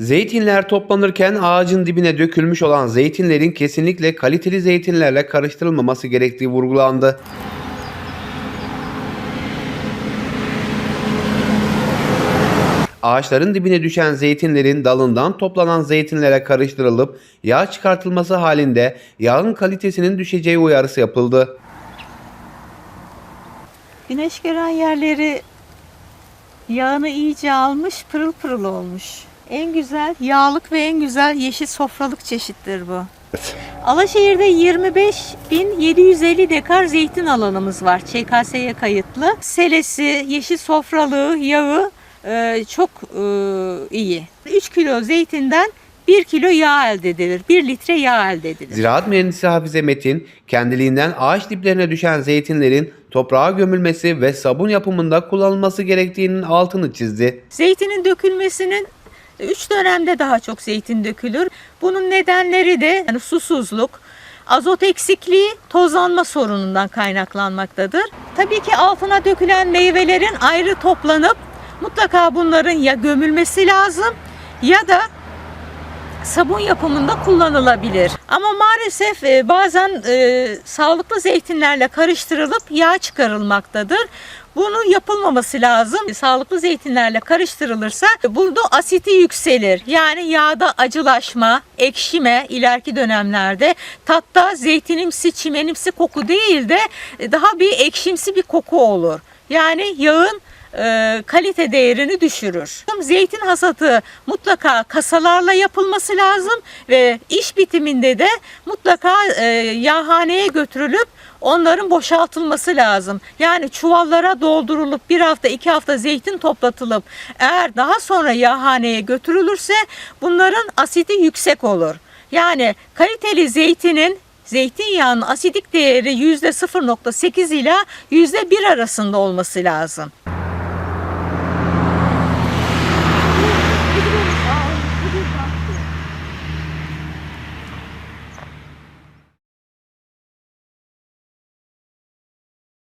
Zeytinler toplanırken ağacın dibine dökülmüş olan zeytinlerin kesinlikle kaliteli zeytinlerle karıştırılmaması gerektiği vurgulandı. Ağaçların dibine düşen zeytinlerin dalından toplanan zeytinlere karıştırılıp yağ çıkartılması halinde yağın kalitesinin düşeceği uyarısı yapıldı. Güneş gören yerleri yağını iyice almış, pırıl pırıl olmuş. En güzel yağlık ve en güzel yeşil sofralık çeşittir bu. Alaşehir'de 25.750 dekar zeytin alanımız var. ÇKS'ye kayıtlı. Selesi, yeşil sofralığı, yağı e, çok e, iyi. 3 kilo zeytinden 1 kilo yağ elde edilir. 1 litre yağ elde edilir. Ziraat mühendisi Hafize Metin, kendiliğinden ağaç diplerine düşen zeytinlerin toprağa gömülmesi ve sabun yapımında kullanılması gerektiğinin altını çizdi. Zeytinin dökülmesinin üç dönemde daha çok zeytin dökülür. Bunun nedenleri de yani susuzluk, azot eksikliği, tozlanma sorunundan kaynaklanmaktadır. Tabii ki altına dökülen meyvelerin ayrı toplanıp mutlaka bunların ya gömülmesi lazım ya da sabun yapımında kullanılabilir. Ama maalesef e, bazen e, sağlıklı zeytinlerle karıştırılıp yağ çıkarılmaktadır. Bunun yapılmaması lazım. Sağlıklı zeytinlerle karıştırılırsa burada asiti yükselir. Yani yağda acılaşma, ekşime ileriki dönemlerde tatta zeytinimsi, çimenimsi koku değil de e, daha bir ekşimsi bir koku olur. Yani yağın e, kalite değerini düşürür. Zeytin hasatı mutlaka kasalarla yapılması lazım ve iş bitiminde de mutlaka e, yağhaneye götürülüp onların boşaltılması lazım. Yani çuvallara doldurulup bir hafta iki hafta zeytin toplatılıp eğer daha sonra yağhaneye götürülürse bunların asidi yüksek olur. Yani kaliteli zeytinin Zeytinyağının asidik değeri %0.8 ila %1 arasında olması lazım. Thank you.